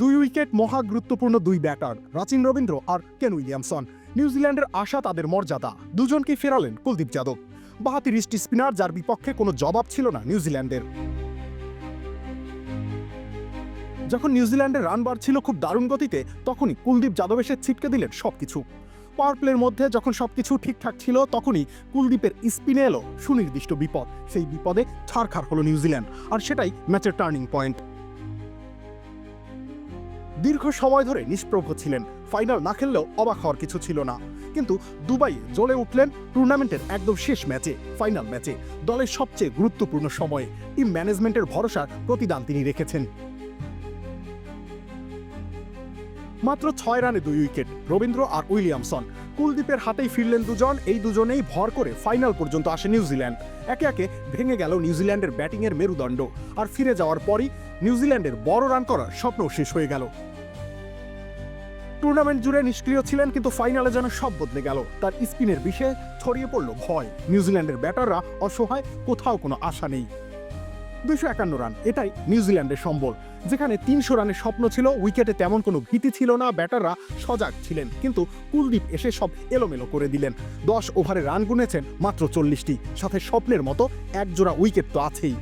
দুই উইকেট, মহা গুরুত্বপূর্ণ দুই ব্যাটার, রাচিন রবীন্দ্র আর কেন উইলিয়ামসন। নিউজিল্যান্ডের আশা তাদের মর্যাদা। দুজনকে ফেরালেন কুলদীপ যাদব। বাহাতি রিস্টি স্পিনার যার বিপক্ষে কোনো জবাব ছিল না নিউজিল্যান্ডের যখন নিউজিল্যান্ডের রান বাড়ছিল খুব দারুণ গতিতে, তখনই কুলদীপ যাদব এসে ছিটকে দিলেন সবকিছু। পাওয়ার প্লের মধ্যে যখন সবকিছু ঠিকঠাক ছিল, তখনই কুলদীপের স্পিনে এলো সুনির্দিষ্ট বিপদ। সেই বিপদে ছাড়খাড় হলো নিউজিল্যান্ড আর সেটাই ম্যাচের টার্নিং পয়েন্ট। দীর্ঘ সময় ধরে নিষ্প্রভ ছিলেন। ফাইনাল না খেললেও অবাক হওয়ার কিছু ছিল না। কিন্তু দুবাইয়ে জ্বলে উঠলেন টুর্নামেন্টের একদম শেষ ম্যাচে, ফাইনাল ম্যাচে। দলের সবচেয়ে গুরুত্বপূর্ণ সময়ে, টিম ম্যানেজমেন্টের ভরসার প্রতিদান তিনি রেখেছেন। মাত্র ছয় রানে দুই উইকেট, রবীন্দ্র আর উইলিয়ামসন। কুলদীপের হাতেই ফিরলেন দুজন, এই দুজনেই ভর করে ফাইনাল পর্যন্ত আসে নিউজিল্যান্ড। একে একে ভেঙে গেল নিউজিল্যান্ডের ব্যাটিংয়ের মেরুদণ্ড। আর ফিরে যাওয়ার পরই নিউজিল্যান্ডের বড় রান করার স্বপ্ন শেষ হয়ে গেল। টুর্নামেন্ট জুড়ে নিষ্ক্রিয় ছিলেন, কিন্তু ফাইনালে যেন সব বদলে গেল। তার স্পিনের বিষয়ে ছড়িয়ে পড়ল ভয়। নিউজিল্যান্ডের ব্যাটাররা অসহায়, কোথাও কোনো আশা নেই। দুইশো একান্ন রান। এটাই নিউজিল্যান্ডের সম্বল। যেখানে তিনশো রানের স্বপ্ন ছিল, উইকেটে তেমন কোনো ভীতি ছিল না, ব্যাটাররা সজাগ ছিলেন। কিন্তু কুলদীপ এসে সব এলোমেলো করে দিলেন। দশ ওভারে রান গুনেছেন মাত্র চল্লিশটি। সাথে স্বপ্নের মতো একজোড়া উইকেট তো আছেই।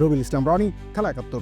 রবিল ইসলাম, রনি, খেলা একাত্তর।